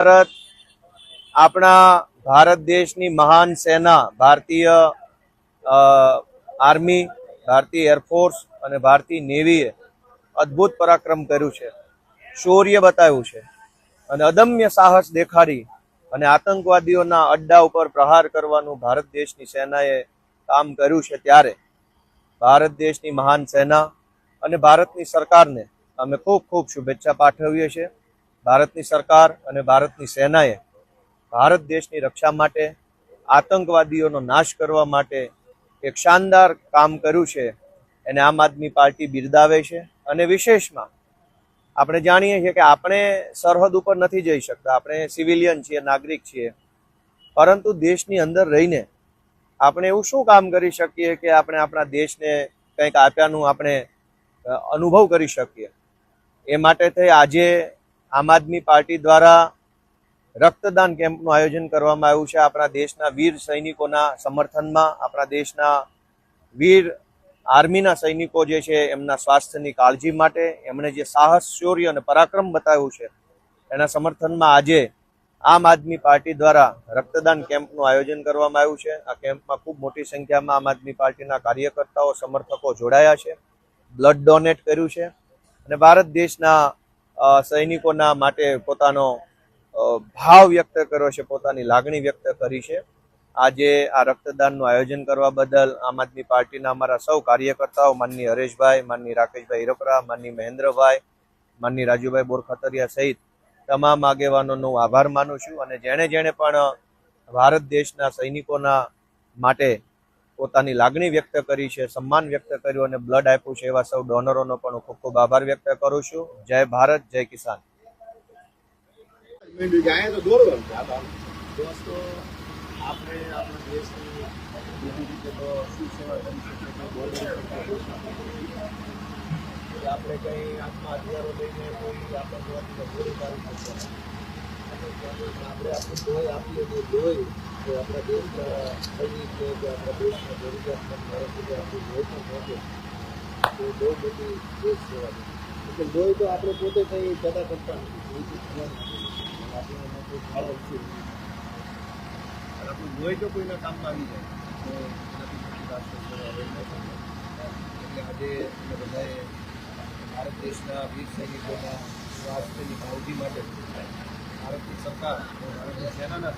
ભારત આપણા ભારત દેશની મહાન સેના, ભારતીય આર્મી, ભારતીય એરફોર્સ અને ભારતીય નેવીએ અદ્ભુત પરાક્રમ કર્યું છે. શૌર્ય બતાવ્યું છે. અને અદમ્ય સાહસ દેખાડી અને આતંકવાદીઓના અડ્ડા ઉપર પ્રહાર કરવાનું ભારત દેશની સેનાએ કામ કર્યું છે ત્યારે ભારત દેશની મહાન સેના અને ભારતની સરકારને અમે ખૂબ ખૂબ શુભેચ્છા પાઠવીએ છીએ. ભારતની સરકાર અને ભારતની સેનાએ ભારત દેશની રક્ષા માટે આતંકવાદીઓનો નાશ કરવા માટે એક શાનદાર કામ કર્યું છે. એને આમ આદમી પાર્ટી બિરદાવે છે અને વિશેષમાં આપણે જાણીએ છીએ કે આપણે સરહદ ઉપર નથી જઈ શકતા. આપણે સિવિલિયન છીએ, નાગરિક છીએ. પરંતુ દેશની અંદર રહીને આપણે એવું શું કામ કરી શકીએ કે આપણે આપણા દેશને કંઈક આપ્યાનું આપણે અનુભવ કરી શકીએ? એ માટે થઈ આજે આમ આદમી પાર્ટી દ્વારા રક્તદાન કેમ્પનું આયોજન કરવામાં આવ્યું છે. આપણા દેશના વીર સૈનિકોના સમર્થનમાં આપણા દેશના વીર આર્મીના સૈનિકો જે છે એમના સ્વાસ્થ્યની કાળજી માટે એમણે જે સાહસ, શૌર્ય અને પરાક્રમ બતાવ્યું છે, એના સમર્થનમાં આજે આમ આદમી પાર્ટી દ્વારા રક્તદાન કેમ્પનું આયોજન કરવામાં આવ્યું છે. આ કેમ્પમાં ખૂબ મોટી સંખ્યામાં આમ આદમી પાર્ટીના કાર્યકર્તાઓ, સમર્થકો જોડાયા છે, બ્લડ ડોનેટ કર્યું છે અને ભારત દેશના સૈનિકોના માટે પોતાનો ભાવ વ્યક્ત કર્યો છે, પોતાની લાગણી વ્યક્ત કરી છે. આજે આ રક્તદાનનું આયોજન કરવા બદલ આમ આદમી પાર્ટીના અમારા સૌ કાર્યકર્તાઓ, માનની હરેશભાઈ, માનની રાકેશભાઈ હિરપરા માનની મહેન્દ્રભાઈ, માનની રાજુભાઈ બોરખતરિયા સહિત તમામ આગેવાનોનો આભાર માનું છું. અને જેણે જેણે પણ ભારત દેશના સૈનિકોના માટે પોતાની લાગણી વ્યક્ત કરી છે સન્માન વ્યક્ત કર્યું અને બ્લડ આપ્યું છે એવા સૌ ડોનરોનો પણ હું ખૂબ ખૂબ આભાર વ્યક્ત કરું છું. જય ભારત જય કિસાન. આપણે કઈ આત્મા હથિયારો લઈને કોઈ આપણા આપણે આપણે લોહી આપીએ તો તો આપણા દેશના કે આપણા દેશના જરૂરિયાતમંદ માણસો તો મોટી દેશ તો આપણે પોતે કંઈ પેદા કરતા નથી. આપણે એમાં કોઈ ભાવ છે આપણું લોહી તો કોઈના કામમાં આવી જાય. એટલે આજે બધાએ ભારત દેશના વીર સૈનિકોના સ્વાસ્થ્યની કાળજી માટે ભારતની સરકાર ભારતની સેનાના